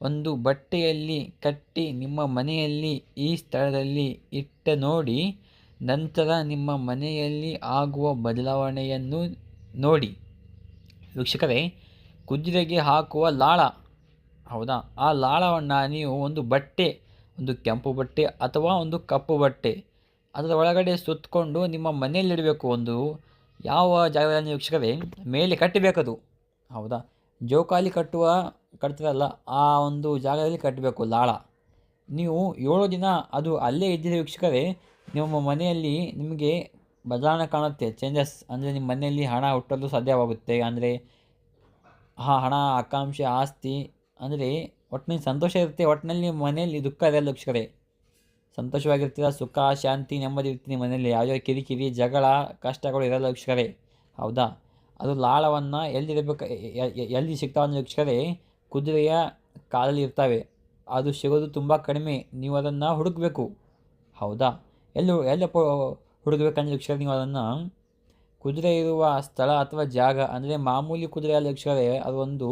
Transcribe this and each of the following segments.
ಒಂದು ಬಟ್ಟೆಯಲ್ಲಿ ಕಟ್ಟಿ ನಿಮ್ಮ ಮನೆಯಲ್ಲಿ ಈ ಸ್ಥಳದಲ್ಲಿ ಇಟ್ಟ ನೋಡಿ, ನಂತರ ನಿಮ್ಮ ಮನೆಯಲ್ಲಿ ಆಗುವ ಬದಲಾವಣೆಯನ್ನು ನೋಡಿ. ವೀಕ್ಷಕರೇ, ಕುದುರೆಗೆ ಹಾಕುವ ಲಾಳ. ಹೌದಾ? ಆ ಲಾಳವನ್ನು ನೀವು ಒಂದು ಬಟ್ಟೆ, ಒಂದು ಕೆಂಪು ಬಟ್ಟೆ ಅಥವಾ ಒಂದು ಕಪ್ಪು ಬಟ್ಟೆ ಅದರ ಒಳಗಡೆ ಸುತ್ತಕೊಂಡು ನಿಮ್ಮ ಮನೆಯಲ್ಲಿಡಬೇಕು ಒಂದು ಯಾವ ಜಾಗದಲ್ಲಿ ವೀಕ್ಷಕರೇ? ಮೇಲೆ ಕಟ್ಟಬೇಕದು. ಹೌದಾ? ಜೋಕಾಲಿ ಕಟ್ಟುವ ಕಟ್ತಾರಲ್ಲ ಆ ಒಂದು ಜಾಗದಲ್ಲಿ ಕಟ್ಟಬೇಕು, ಲಾಳ. ನೀವು ಏಳು ದಿನ ಅದು ಅಲ್ಲೇ ಇದ್ದರೆ ವೀಕ್ಷಕರೇ, ನಿಮ್ಮ ಮನೆಯಲ್ಲಿ ನಿಮಗೆ ಬದಲಾವಣೆ ಕಾಣುತ್ತೆ ಚೇಂಜಸ್ ಅಂದರೆ ನಿಮ್ಮ ಮನೆಯಲ್ಲಿ ಹಣ ಹುಟ್ಟಲು ಸಾಧ್ಯವಾಗುತ್ತೆ, ಅಂದರೆ ಆ ಹಣ, ಆಕಾಂಕ್ಷೆ, ಆಸ್ತಿ, ಅಂದರೆ ಒಟ್ಟಿನಲ್ಲಿ ಸಂತೋಷ ಇರುತ್ತೆ, ಒಟ್ಟಿನಲ್ಲಿ ನಿಮ್ಮ ಮನೆಯಲ್ಲಿ ದುಃಖ ಇರಲ್ಲ ವೀಕ್ಷಕರೇ. ಸಂತೋಷವಾಗಿರ್ತೀರ, ಸುಖ, ಶಾಂತಿ, ನೆಮ್ಮದಿ ಇರ್ತೀನಿ ಮನೆಯಲ್ಲಿ, ಯಾವುದೇ ಕಿರಿಕಿರಿ ಜಗಳ, ಕಷ್ಟಗಳು ಇರಲ್ಲ ವೀಕ್ಷಕರೇ. ಹೌದಾ? ಅದು ಲಾಳವನ್ನು ಎಲ್ಲಿರಬೇಕು ಎಲ್ಲಿ ಸಿಗ್ತಾವೆ ವೀಕ್ಷಕರೇ ಕುದುರೆಯ ಕಾಲಲ್ಲಿ ಇರ್ತವೆ. ಅದು ಸಿಗೋದು ತುಂಬ ಕಡಿಮೆ. ನೀವು ಅದನ್ನು ಹುಡುಕಬೇಕು. ಹೌದಾ? ಎಲ್ಲೂ ಎಲ್ಲಪ್ಪ ಹುಡುಕಬೇಕಂದ್ರೆ ವೀಕ್ಷಕರೇ ನೀವು ಅದನ್ನು? ಕುದುರೆ ಇರುವ ಸ್ಥಳ ಅಥವಾ ಜಾಗ, ಅಂದರೆ ಮಾಮೂಲಿ ಕುದುರೆ ಅಲ್ಲ ವೀಕ್ಷಕರೇ ಅದೊಂದು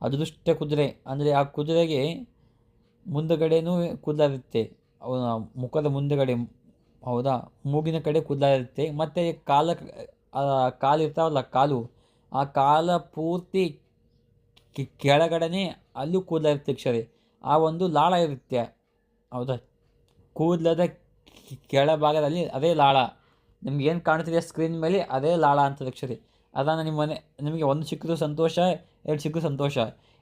ಅದೃಷ್ಟ ಕುದುರೆ. ಅಂದರೆ ಆ ಕುದುರೆಗೆ ಮುಂದಗಡೆನೂ ಅವನ ಮುಖದ ಮುಂದಗಡೆ, ಹೌದಾ? ಮೂಗಿನ ಕಡೆ ಕೂದಲಿರುತ್ತೆ ಮತ್ತು ಕಾಲ ಕಾಲು ಇರ್ತಾವಲ್ಲ, ಕಾಲು. ಆ ಕಾಲ ಪೂರ್ತಿ ಕೆಳಗಡೆನೇ ಅಲ್ಲೂ ಕೂದಲ ಇರುತ್ತೆ ಕ್ಷರಿ ಆ ಒಂದು ಲಾಳ ಇರುತ್ತೆ. ಹೌದಾ? ಕೂದಲದ ಕೆಳಭಾಗದಲ್ಲಿ ಅದೇ ಲಾಳ. ನಿಮ್ಗೆ ಏನು ಕಾಣ್ತಿದೆ ಸ್ಕ್ರೀನ್ ಮೇಲೆ ಅದೇ ಲಾಳ ಅಂತ ಕ್ಷರಿ ಅದನ್ನು ನಿಮ್ಮ ಮನೆ ನಿಮಗೆ ಒಂದು ಸಿಕ್ಕಿದ್ರು ಸಂತೋಷ, ಎರಡು ಸಿಕ್ಕಿದ್ರು ಸಂತೋಷ.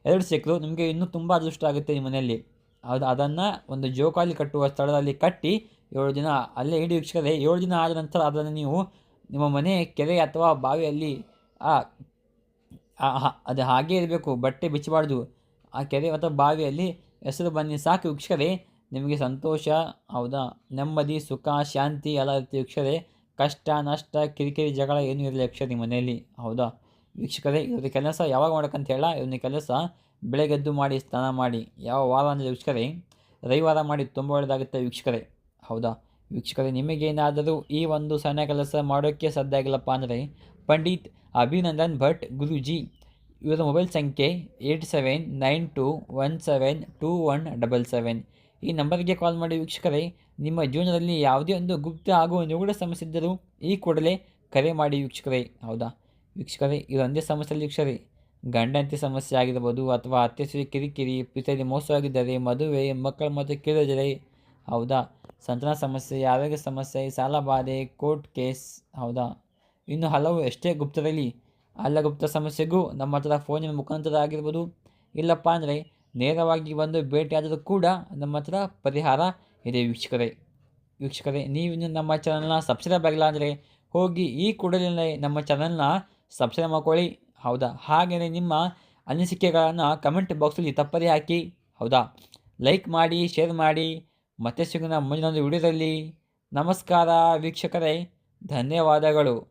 ಎರಡು ಸಿಕ್ಕರು ನಿಮಗೆ ಇನ್ನೂ ತುಂಬ ಅದೃಷ್ಟ ಆಗುತ್ತೆ ನಿಮ್ಮ ಮನೆಯಲ್ಲಿ. ಅದು ಅದನ್ನು ಒಂದು ಜೋಕಾಲಿ ಕಟ್ಟುವ ಸ್ಥಳದಲ್ಲಿ ಕಟ್ಟಿ ಏಳು ದಿನ ಅಲ್ಲೇ ಇಡಿ ವೀಕ್ಷಕರೇ, ಏಳು ದಿನ ಆದ ನಂತರ ಅದನ್ನು ನೀವು ನಿಮ್ಮ ಮನೆ ಕೆರೆ ಅಥವಾ ಬಾವಿಯಲ್ಲಿ, ಆ ಅದು ಹಾಗೇ ಇರಬೇಕು. ಬಟ್ಟೆ ಬಿಚ್ಚಬಾರ್ದು. ಆ ಕೆರೆ ಅಥವಾ ಬಾವಿಯಲ್ಲಿ ಹೆಸರು ಬನ್ನಿ. ಸಾಕು, ವೀಕ್ಷಕರೇ. ನಿಮಗೆ ಸಂತೋಷ, ಹೌದಾ? ನೆಮ್ಮದಿ, ಸುಖ, ಶಾಂತಿ, ಎಲ್ಲ ಇರುತ್ತೆ ವೀಕ್ಷಕರೇ. ಕಷ್ಟ, ನಷ್ಟ, ಕಿರಿಕಿರಿ, ಜಗಳ ಏನೂ ಇರಲಿ ವೀಕ್ಷಕರೇ ಮನೆಯಲ್ಲಿ. ಹೌದಾ? ವೀಕ್ಷಕರೇ ಇವ್ರ ಕೆಲಸ ಯಾವಾಗ ಮಾಡೋಕ್ಕಂತ ಹೇಳ ಇವನ ಕೆಲಸ ಬೆಳಗ್ಗೆದ್ದು ಮಾಡಿ, ಸ್ನಾನ ಮಾಡಿ. ಯಾವ ವಾರ ಅಂದರೆ ವೀಕ್ಷಕರೇ, ರವಿವಾರ ಮಾಡಿ ತುಂಬ ಒಳ್ಳೆಯದಾಗುತ್ತೆ ವೀಕ್ಷಕರೇ. ಹೌದಾ? ವೀಕ್ಷಕರೇ, ನಿಮಗೇನಾದರೂ ಈ ಒಂದು ಸಣ್ಣ ಕೆಲಸ ಮಾಡೋಕ್ಕೆ ಸಾಧ್ಯ ಆಗಿಲ್ಲಪ್ಪ ಅಂದರೆ ಪಂಡಿತ್ ಅಭಿನಂದನ್ ಭಟ್, ಗುರೂಜಿ, ಇವರ ಮೊಬೈಲ್ ಸಂಖ್ಯೆ eight seven nine two one seven two one double seven. ಈ ನಂಬರ್ಗೆ ಕಾಲ್ ಮಾಡಿ ವೀಕ್ಷಕರೇ, ನಿಮ್ಮ ಜೀವನದಲ್ಲಿ ಯಾವುದೇ ಒಂದು ಗುಪ್ತ ಹಾಗೂ ನಿಗೂಢ ಸಮಸ್ಯೆ ಇದ್ದರೂ ಈ ಕೂಡಲೇ ಕರೆ ಮಾಡಿ ವೀಕ್ಷಕರೇ. ಹೌದಾ? ವೀಕ್ಷಕರೇ ಇದೊಂದೇ ಸಮಸ್ಯೆ ವೀಕ್ಷಕರೇ ಗಂಡಂತಿ ಸಮಸ್ಯೆ ಆಗಿರ್ಬೋದು ಅಥವಾ ಅತ್ಯಸರಿ ಕಿರಿಕಿರಿ ಪಿತರಿ ಮೋಸವಾಗಿದ್ದರೆ ಮದುವೆ, ಮಕ್ಕಳ ಮತ್ತು ಕೇಳಿದರೆ. ಹೌದಾ? ಸಂತಾನ ಸಮಸ್ಯೆ, ಆರೋಗ್ಯ ಸಮಸ್ಯೆ ಸಾಲ ಬಾಧೆ ಕೋರ್ಟ್ ಕೇಸ್. ಹೌದಾ? ಇನ್ನು ಹಲವು ಎಷ್ಟೇ ಗುಪ್ತರಲ್ಲಿ ಅಲ್ಲ ಗುಪ್ತ ಸಮಸ್ಯೆಗೂ ನಮ್ಮ ಹತ್ರ ಫೋನಿನ ಮುಖಾಂತರ ಆಗಿರ್ಬೋದು. ಇಲ್ಲಪ್ಪ ಅಂದರೆ ನೇರವಾಗಿ ಬಂದು ಭೇಟಿಯಾದರೂ ಕೂಡ ನಮ್ಮ ಹತ್ರ ಪರಿಹಾರ ಇದೆ ವೀಕ್ಷಕರೇ. ವೀಕ್ಷಕರೇ, ನೀವು ನಮ್ಮ ಚಾನಲ್ನ ಸಬ್ಸ್ಕ್ರೈಬ್ ಆಗಿಲ್ಲ ಅಂದರೆ ಹೋಗಿ ಈ ಕೂಡಲೇ ನಮ್ಮ ಚಾನಲ್ನ ಸಬ್ಸ್ಕ್ರೈಬ್ ಮಾಡ್ಕೊಳ್ಳಿ. ಹೌದಾ? ಹಾಗೆಯೇ ನಿಮ್ಮ ಅನಿಸಿಕೆಗಳನ್ನು ಕಮೆಂಟ್ ಬಾಕ್ಸಲ್ಲಿ ತಪ್ಪದೇ ಹಾಕಿ. ಹೌದಾ? ಲೈಕ್ ಮಾಡಿ ಶೇರ್ ಮಾಡಿ. ಮತ್ತೆ ಸಿಗೋಣ ಮುಂದಿನ ವಿಡಿಯೋದಲ್ಲಿ. ನಮಸ್ಕಾರ ವೀಕ್ಷಕರೇ. ಧನ್ಯವಾದಗಳು.